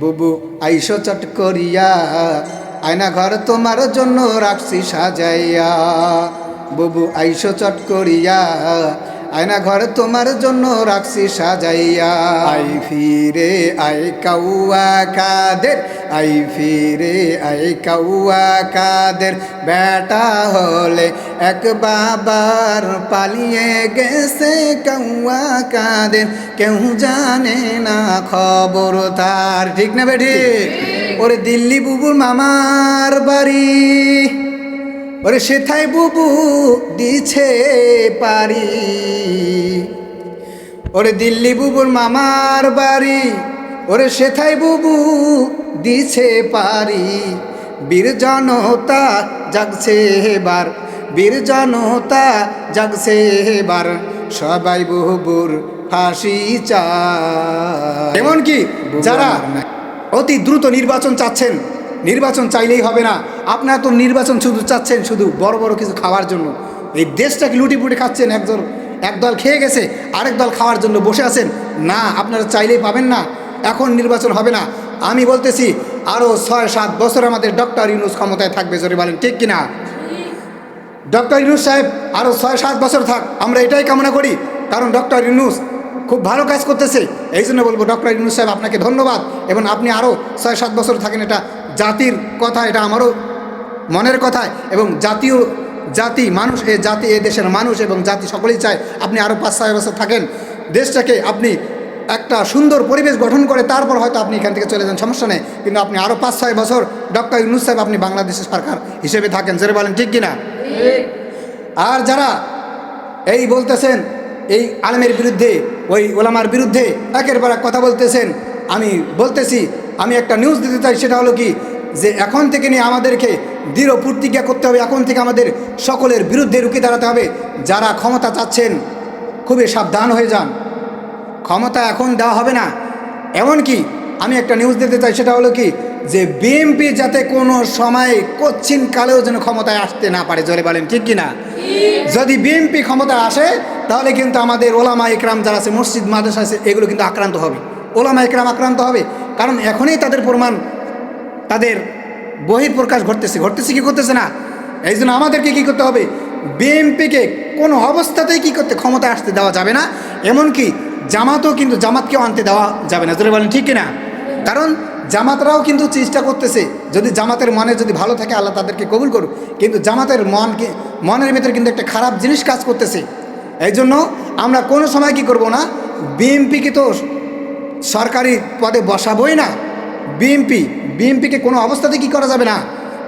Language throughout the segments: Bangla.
বুবু আইসো চট করিয়া। আয়না ঘর তোমার জন্য রাখছি সাজাইয়া। বুবু আইসো চট করিয়া। আয়না ঘর তোমার জন্য রাখছি সাজাইয়া। আই ফিরে আই কাউয়া কাদের? আই ফিরে আই কাউয়া কাদের? বেটা হলে এক বাবার পালিয়ে গেছে কাউয়া কাদের? কেউ জানে না খবর তার। ঠিক না বেঠি ওরে দিল্লি বুবুর মামার বাড়ি। ওরে সেথায় বুবু দিছে পারি। ওরে দিল্লি বুবুর মামার বাড়ি ওরে সেথায় বুবু দিছে পারি। বীর জনতা জাগছে এবার বীর জনতা জাগছে এবার সবাই বুবুর ফাঁসি চায়। এমনকি যারা অতি দ্রুত নির্বাচন চাচ্ছেন নির্বাচন চাইলেই হবে না। আপনারা তো নির্বাচন শুধু চাচ্ছেন শুধু বড় বড় কিছু খাওয়ার জন্য। এই দেশটাকে লুটিপুটি খাচ্ছেন একজন একদল খেয়ে গেছে, আরেক দল খাওয়ার জন্য বসে আছেন। না, আপনারা চাইলেই পাবেন না। এখন নির্বাচন হবে না। আমি বলতেছি আরও ছয়, সাত বছর আমাদের ডক্টর ইউনুস ক্ষমতায় থাকবে, জোরে বলেন, ঠিক কিনা? ডক্টর ইউনুস সাহেব আরও ছয়, সাত বছর থাক, আমরা এটাই কামনা করি। কারণ ডক্টর ইউনুস খুব ভালো কাজ করতেছে। এই জন্য বলব, ডক্টর ইউনুস সাহেব, আপনাকে ধন্যবাদ। এবং আপনি আরও ছয়, সাত বছর থাকেন, এটা জাতির কথা, এটা আমারও মনের কথা এবং জাতীয় জাতি মানুষ, এ জাতি, এ দেশের মানুষ এবং জাতি সকলেই চায় আপনি আরও পাঁচ ছয় বছর থাকেন। দেশটাকে আপনি একটা সুন্দর পরিবেশ গঠন করে তারপর হয়তো আপনি এখান থেকে চলে যান, সমস্যা নেই। কিন্তু আপনি আরও পাঁচ ছয় বছর ডক্টর ইউনুস সাহেব আপনি বাংলাদেশের সরকার হিসেবে থাকেন, জেরে বলেন, ঠিক কিনা? আর যারা এই বলতেছেন, এই আলমের বিরুদ্ধে, ওই ওলামার বিরুদ্ধে একের পর এক কথা বলতেছেন, আমি বলতেছি, আমি একটা নিউজ দিতে চাই, সেটা হলো কি যে এখন থেকে নিয়ে আমাদেরকে দৃঢ় প্রতিজ্ঞা করতে হবে, এখন থেকে আমাদের সকলের বিরুদ্ধে রুখে দাঁড়াতে হবে। যারা ক্ষমতা চাচ্ছেন, খুবই সাবধান হয়ে যান। ক্ষমতা এখন দেওয়া হবে না। এমনকি আমি একটা নিউজ দিতে চাই, সেটা হলো কি? যে বিএমপি যাতে কোনো সময় কচ্ছিন কালেও যেন ক্ষমতায় আসতে না পারে, জোরে বলেন, ঠিক কিনা? যদি বিএমপি ক্ষমতায় আসে, তাহলে কিন্তু আমাদের ওলামা ইকরাম যারা আছে, মসজিদ, মাদ্রাসা আছে, এগুলো কিন্তু আক্রান্ত হবে। ওলামা ইকরাম আক্রান্ত হবে। কারণ এখনই তাদের প্রমাণ তাদের বহির প্রকাশ ঘটতেছে। ঘটতেছে কি করতেছে না? এই জন্য আমাদেরকে কী করতে হবে? বিএমপিকে কোনো অবস্থাতেই কী করতে ক্ষমতা আসতে দেওয়া যাবে না। এমনকি জামাতও কিন্তু জামাতকেও আনতে দেওয়া যাবে না। যদি বলেন, ঠিক কিনা? কারণ জামাতরাও কিন্তু চেষ্টা করতেছে, যদি জামাতের মনে যদি ভালো থাকে, আল্লাহ তাদেরকে কবুল করুক। কিন্তু জামাতের মনকে, মনের ভিতরে কিন্তু একটা খারাপ জিনিস কাজ করতেছে। এই জন্য আমরা কোনো সময় কি করব না? বিএমপিকে তো সরকারি পদে বসাবই না। বিএমপি বিএমপিকে কোনো অবস্থাতে কি করা যাবে না?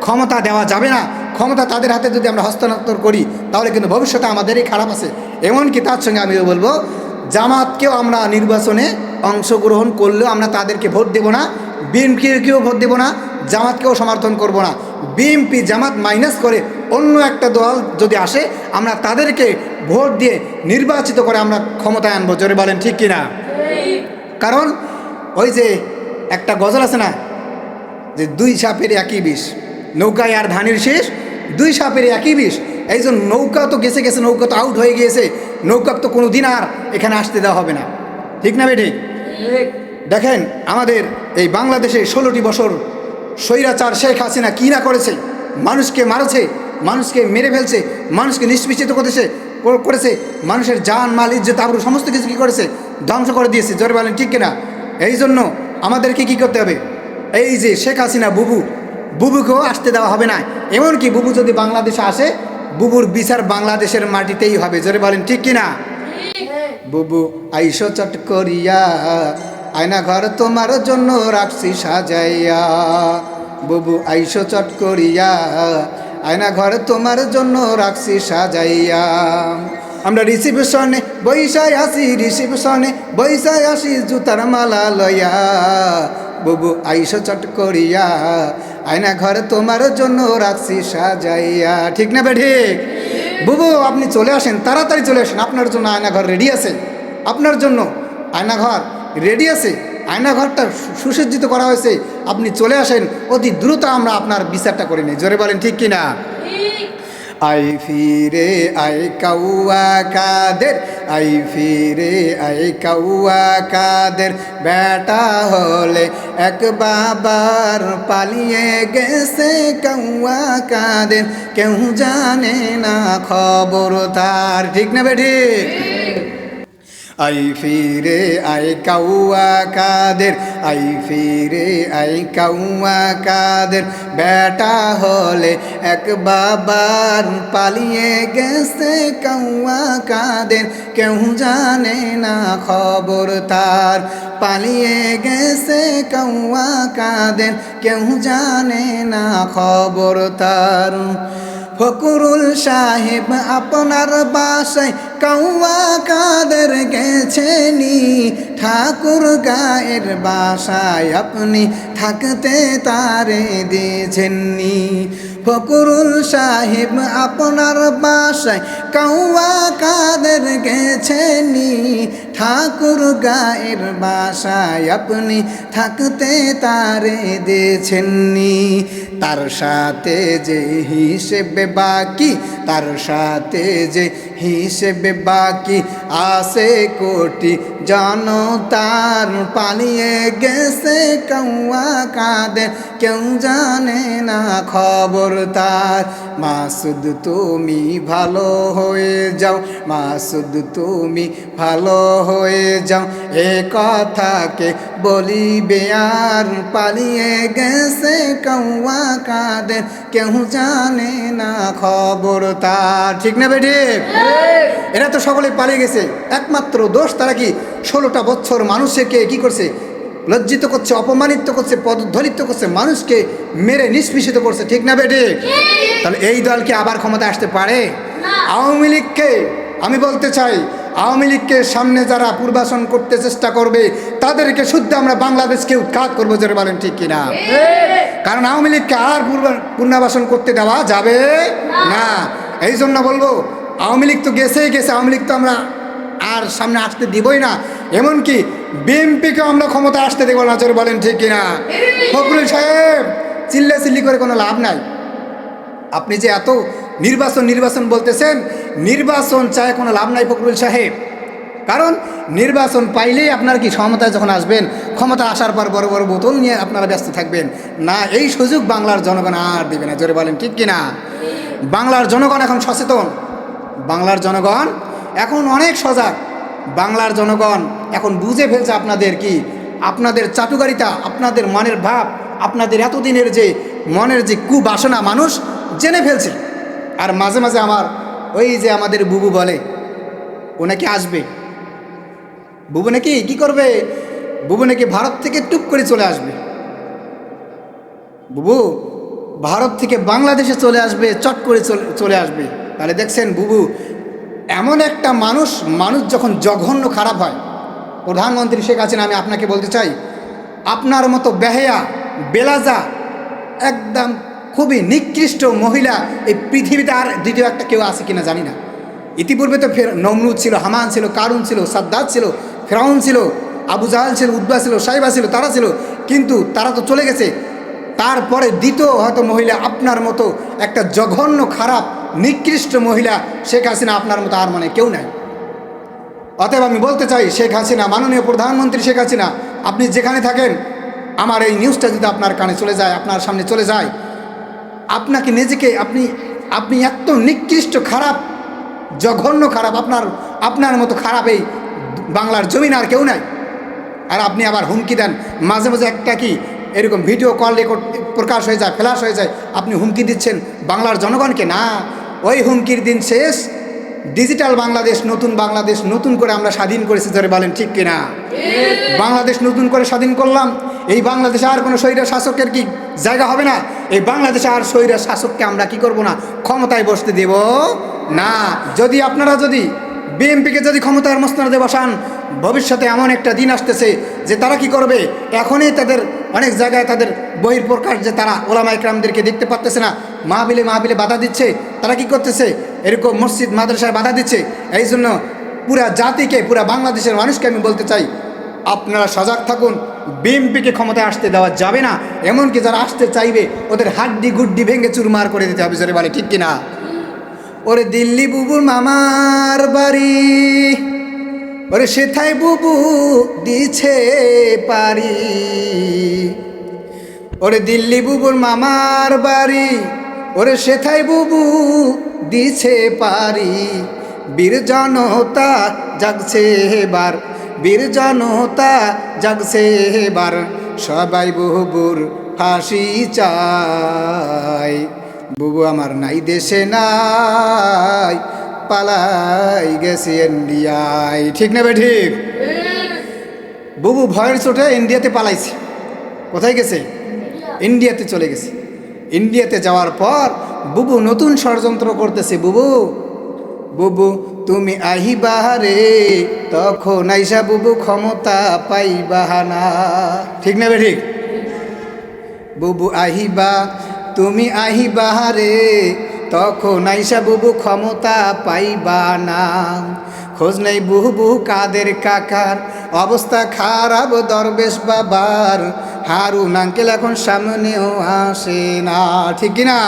ক্ষমতা দেওয়া যাবে না। ক্ষমতা তাদের হাতে যদি আমরা হস্তান্তর করি তাহলে কিন্তু ভবিষ্যতে আমাদেরই খারাপ আছে। এমনকি তার সঙ্গে আমিও বলব জামাতকেও আমরা নির্বাচনে অংশগ্রহণ করলেও আমরা তাদেরকে ভোট দেব না বিএনপিকেও ভোট দেব না জামাতকেও সমর্থন করব না। বিএমপি জামাত মাইনাস করে অন্য একটা দল যদি আসে আমরা তাদেরকে ভোট দিয়ে নির্বাচিত করে আমরা ক্ষমতায় আনব। জোরে বলেন ঠিক কিনা? কারণ ওই যে একটা গজল আছে না? যে দুই সাপের একই বিষ। নৌকায় আর ধানের শেষ দুই সাপের একই বিষ। এই জন্য নৌকা তো গেছে গেছে নৌকা তো আউট হয়ে গিয়েছে। নৌকা তো কোনো দিন আর এখানে আসতে দেওয়া হবে না। ঠিক না বেঠিক? দেখেন আমাদের এই বাংলাদেশে ষোলোটি বছর স্বৈরাচার শেখ হাসিনা কী না করেছে? মানুষকে মারছে মানুষকে মেরে ফেলছে মানুষকে নিষ্পিষিত করেছে করেছে মানুষের জান মাল ইজ্জত আবরু সমস্ত কিছু কী করেছে? ধ্বংস করে দিয়েছে। জোরে বলেন ঠিক কিনা? এই জন্য আমাদেরকে কী করতে হবে? এই যে শেখ হাসিনা বুবু, বুবুকেও আসতে দেওয়া হবে না। এমনকি বুবু যদি বাংলাদেশে আসে, বুবুর বিচার বাংলাদেশের মাটিতেই হবে। জোরে বলেন, ঠিক কিনা? বুবু, আইসো চট করিয়া, আয়না ঘর তোমার জন্য রাখছি সাজাইয়া। বুবু, আইসো চট করিয়া, আয়না ঘর তোমার জন্য রাখছি সাজাইয়া। আমরা রিসিপশনে বৈশায় আসি, রিসিপশনে বৈশায় আসি, জুতার মালা লয়া বুবু আইসো চট করিয়া, আয়না ঘর তোমার জন্য রাখছি সাজাইয়া। ঠিক না বে ঠিক? বুবু, আপনি চলে আসেন, তাড়াতাড়ি চলে আসেন, আপনার জন্য আয়নাঘর রেডি আছে। আপনার জন্য আয়নাঘর রেডি আছে। আয়নাঘরটা সুসজ্জিত করা হয়েছে। আপনি চলে আসেন, অতি দ্রুত আমরা আপনার বিচারটা করে নিই। জোরে বলেন, ঠিক কিনা? আই ফিরে আই কাউয়া কাদের? আই ফিরে আই কাউয়া কাদের? বেটা হলে এক বাবার পালিয়ে গেছে কৌয়া কাদের? কেউ জানে না খবর তার। ঠিক না বেঠি আই ফিরে আই কাউয়া কাদের, আই ফিরে আই কাউয়া কাদের। বেটা হলে এক বাবার পালিয়ে গেছে কাউয়া কাদের। কেউ জানে না খবর তার, পালিয়ে গেছে কাউয়া কাদের। কেউ জানে না খবর তার। ফকুরুল সাহেব আপনার বাসায় কৌয়া কাদের গেছেনি? ঠাকুর গায়ের বাসায় আপনি থাকতে তারে দিয়েছেননি। ফকুরুল সাহেব আপনার বাসায় কৌয়া কাদের গেছেনি? ঠাকুর গায়ের বাসায় আপনি থাকতে তারে দিয়েছেননি। তার সাথে যে হিসেবে বাকি, তার সাথে যে হিসেবে বাকি আসে কোটি জনতার পালিয়ে গেছে কৌয়া কাদের কেউ জানে না খবর তার। মাসুদ, তুমি ভালো হয়ে যাও, মাসুদ, তুমি ভালো হয়ে যাও, এ কথাকে বলিবে আর পালিয়ে গেছে কৌয়া কাদের কেউ জানে না খবর তার। ঠিক না বেঠি এরা তো সকলে পালিয়ে গেছে। একমাত্র দোষ তারা কি? ষোলোটা বছর মানুষকে কি করছে? লজ্জিত করছে অপমানিত করছে পদধ্বলিত করছে মানুষকে মেরে নিষ্পিষিত করছে। ঠিক না বেটে তাহলে এই দলকে আবার ক্ষমতা আসতে পারে? আওয়ামী লীগকে আমি বলতে চাই আওয়ামী লীগকে সামনে যারা পূর্বাসন করতে চেষ্টা করবে, তাদেরকে শুদ্ধ আমরা বাংলাদেশকে উৎখাত করব যারা বলেন ঠিক কিনা? কারণ আওয়ামী লীগকে আর পুনর্বাসন করতে দেওয়া যাবে না। এই জন্য বলব, আওয়ামী লীগ তো গেছেই গেছে, আওয়ামী লীগ তো আমরা আর সামনে আসতে দিবই না। এমনকি বিএনপিকে আমরা ক্ষমতা আসতে দেবো না, জোরে বলেন ঠিক কিনা? ফখরুল সাহেব চিল্লা চিল্লি করে কোনো লাভ নাই। আপনি যে এত নির্বাচন নির্বাচন বলতেছেন, নির্বাচন চায় কোনো লাভ নাই ফখরুল সাহেব। কারণ নির্বাচন পাইলেই আপনার কি ক্ষমতায় যখন আসবেন, ক্ষমতা আসার পর বড় বড় বোতল নিয়ে আপনারা ব্যস্ত থাকবেন। না, এই সুযোগ বাংলার জনগণ আর দেবে না। জোরে বলেন, ঠিক কিনা? বাংলার জনগণ এখন সচেতন। বাংলার জনগণ এখন অনেক সজাগ। বাংলার জনগণ এখন বুঝে ফেলছে আপনাদের কি? আপনাদের চাটুকারিতা, আপনাদের মনের ভাব, আপনাদের এতদিনের যে মনের যে কুবাসনা মানুষ জেনে ফেলছে। আর মাঝে মাঝে আমার ওই যে আমাদের বুবু বলে, ও নাকি আসবে। বুবু নাকি কি করবে? বুবু নাকি ভারত থেকে টুপ করে চলে আসবে। বুবু, ভারত থেকে বাংলাদেশে চলে আসবে, চট করে চলে আসবে। তাহলে দেখছেন বুবু, এমন একটা মানুষ মানুষ যখন জঘন্য খারাপ হয়। প্রধানমন্ত্রী শেখ হাসিনা, আমি আপনাকে বলতে চাই, আপনার মতো বেহেয়া, বেলাজা, একদম খুবই নিকৃষ্ট মহিলা এই পৃথিবীতে আর দ্বিতীয় একটা কেউ আছে কিনা জানি না। ইতিপূর্বে তো ফের নমরুদ ছিল, হামান ছিল, কারুন ছিল, সাদ্দাত ছিল, ফেরাউন ছিল, আবু জাহাল ছিল উদ্বা ছিল, সাইবা ছিল, তারা ছিল, কিন্তু তারা তো চলে গেছে। তারপরে দ্বিতীয় হয়তো মহিলা আপনার মতো একটা জঘন্য, খারাপ, নিকৃষ্ট মহিলা শেখ হাসিনা আপনার মতো আর মানে কেউ নাই। অতএব আমি বলতে চাই, শেখ হাসিনা, মাননীয় প্রধানমন্ত্রী শেখ হাসিনা, আপনি যেখানে থাকেন, আমার এই নিউজটা যদি আপনার কানে চলে যায়, আপনার সামনে চলে যায় আপনাকে নিজেকে আপনি আপনি এত নিকৃষ্ট খারাপ জঘন্য খারাপ আপনার আপনার মতো খারাপ এই বাংলার জমিন আর কেউ নাই। আর আপনি আবার হুমকি দেন। মাঝে মাঝে একটা কি এরকম ভিডিও কল রেকর্ড প্রকাশ হয়ে যায় ফ্ল্যাশ হয়ে যায় আপনি হুমকি দিচ্ছেন বাংলার জনগণকে। না ওই হুমকির দিন শেষ। ডিজিটাল বাংলাদেশ নতুন বাংলাদেশ নতুন করে আমরা স্বাধীন করেছি ধরে বলেন ঠিক কিনা? বাংলাদেশ নতুন করে স্বাধীন করলাম। এই বাংলাদেশে আর কোনো স্বৈরা শাসকের কি জায়গা হবে না? এই বাংলাদেশে আর স্বৈরা শাসককে আমরা কি করব না? ক্ষমতায় বসতে দেব না। যদি আপনারা যদি বিএনপিকে যদি ক্ষমতার মস্তানাদে বসান, ভবিষ্যতে এমন একটা দিন আসতেছে যে তারা কি করবে? এখনই তাদের অনেক জায়গায় তাদের বহির প্রকাশ যে তারা ওলামা ইকরামদেরকে দেখতে পারতেছে না মাহবিলে মাহবিলে বাধা দিচ্ছে। তারা কি করতেছে? এরকম মসজিদ, মাদ্রাসায় বাধা দিচ্ছে। এই জন্য পুরা জাতিকে, পুরা বাংলাদেশের মানুষকে আমি বলতে চাই আপনারা সজাগ থাকুন। বিএমপিকে ক্ষমতায় আসতে দেওয়া যাবে না। এমনকি যারা আসতে চাইবে, ওদের হাড্ডি গুড্ডি ভেঙে চুরমার করে দিতে হবে জোরে বলে, ঠিক কিনা? ওরে দিল্লি বুবুর মামার বাড়ি, ওরে সেথায় বুবু দিছে পারি। ওরে দিল্লি বুবুর মামার বাড়ি, ওরে সেথায় বুবু দিছে পারি। বীর জনতা জাগছে এবার। বীর জনতা জাগছে এবার, সবাই বুবুর ফাঁসি চায়। বুবু আমার নাই, দেশে নাই, পালাই গেছে ইন্ডিয়ায়। ঠিক নেবে ঠিক? বুবু ভয়ের চোটে ইন্ডিয়াতে পালাইছে। কোথায় গেছে? ইন্ডিয়াতে চলে গেছে। ইন্ডিয়াতে যাওয়ার পর বুবু নতুন ষড়যন্ত্র করতেছে বুবু। বুবু, তুমি আহিবাহারে তখন আইসা বুবু ক্ষমতা পাইবাহানা ঠিক নেবে ঠিক? বুবু আহিবা, তুমি আহিবাহারে তখন আইসা বুবু ক্ষমতা পাইবা না। খোঁজ নেই বুবু কাদের কাকার। অবস্থা খারাপ, দরবেশ বাবার। হারুন, আঙ্কেল এখন সামনেও আসে না। ঠিক না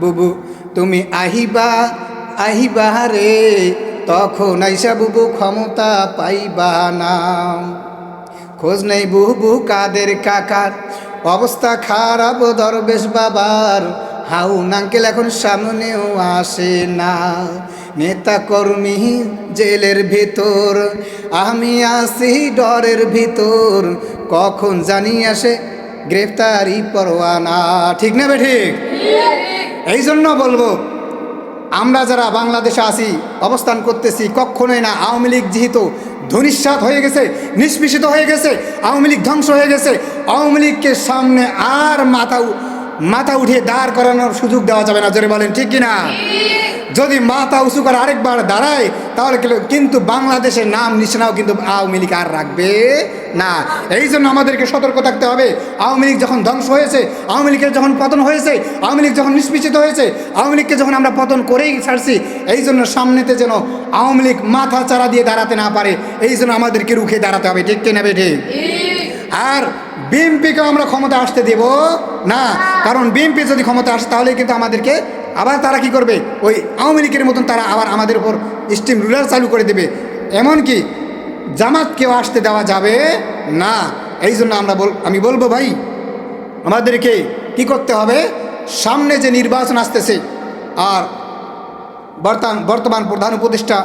বুবু, তুমি আহিবা আহিবা রে তখন আইসা বুবু ক্ষমতা পাইবা না। খোঁজ নেই বুবু কাদের কাকার অবস্থা খারাপ দরবেশ বাবার। হাউ নাঙ্কেল এখন সামনেও আসে না। নেতা কর্মী জেলের ভিতর আমি আসি ডরের ভিতর। কখন জানি আসে গ্রেফতারি পরোয়ানা। ঠিক না বে ঠিক? এই জন্য বলব আমরা যারা বাংলাদেশে আসি অবস্থান করতেছি, কখনোই না আওয়ামী লীগ যেহেতু ধনিস্বাদ হয়ে গেছে, নিষ্পিষিত হয়ে গেছে, আওয়ামী লীগ ধ্বংস হয়ে গেছে, আওয়ামী লীগকে সামনে আর মাথা মাথা উঠিয়ে দাঁড় করানোর সুযোগ দেওয়া যাবে না, জোরে বলেন, ঠিক কিনা? যদি মাথা উঁচু করে আরেকবার দাঁড়ায়, তাহলে কিন্তু- বাংলাদেশের নাম নিশানাও কিন্তু আওয়ামী লীগ আর রাখবে না। এই জন্য আমাদেরকে সতর্ক থাকতে হবে। আওয়ামী লীগ যখন ধ্বংস হয়েছে, আওয়ামী লীগের যখন পতন হয়েছে, আওয়ামী লীগ যখন নিষ্পিষিত হয়েছে, আওয়ামী লীগকে যখন আমরা পতন করেই ছাড়ছি, এই জন্য সামনেতে যেন আওয়ামী লীগ মাথা চারা দিয়ে দাঁড়াতে না পারে, এই জন্য আমাদেরকে রুখে দাঁড়াতে হবে। ঠিক কিনা ঠিক? আর বিএনপিকেও আমরা ক্ষমতা আসতে দেব না। কারণ বিএনপি যদি ক্ষমতা আসে তাহলে কিন্তু আমাদেরকে আবার তারা কি করবে? ওই আওয়ামী লীগের মতন তারা আবার আমাদের উপর স্টিম রুলার চালু করে দেবে। এমনকি জামাতকেও আসতে দেওয়া যাবে না। এই জন্য আমরা বল আমি বলব ভাই, আমাদেরকে কি করতে হবে? সামনে যে নির্বাচন আসতেছে, আর বর্তমান বর্তমান প্রধান উপদেষ্টা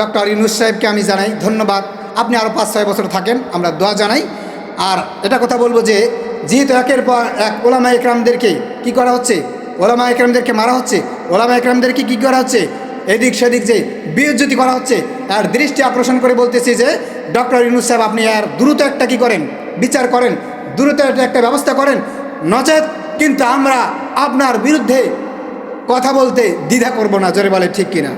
ডক্টর ইউনুস সাহেবকে আমি জানাই ধন্যবাদ। আপনি আরও পাঁচ, ছয় বছর থাকেন, আমরা দোয়া জানাই। আর এটা কথা বলব যে, যেহেতু একের পর এক ওলামা একরামদেরকে কি করা হচ্ছে? ওলামা একরামদেরকে মারা হচ্ছে, ওলামা একরামদেরকে কী করা হচ্ছে? এদিক সেদিক যে বিয়োজ্যতি করা হচ্ছে আর দৃষ্টি আকর্ষণ করে বলতেছি যে, ডক্টর ইউনুস সাহেব, আপনি আর দ্রুত একটা কি করেন? বিচার করেন, দ্রুত একটা ব্যবস্থা করেন। নচেত কিন্তু আমরা আপনার বিরুদ্ধে কথা বলতে দ্বিধা করব না, জোরে বলে ঠিক কিনা?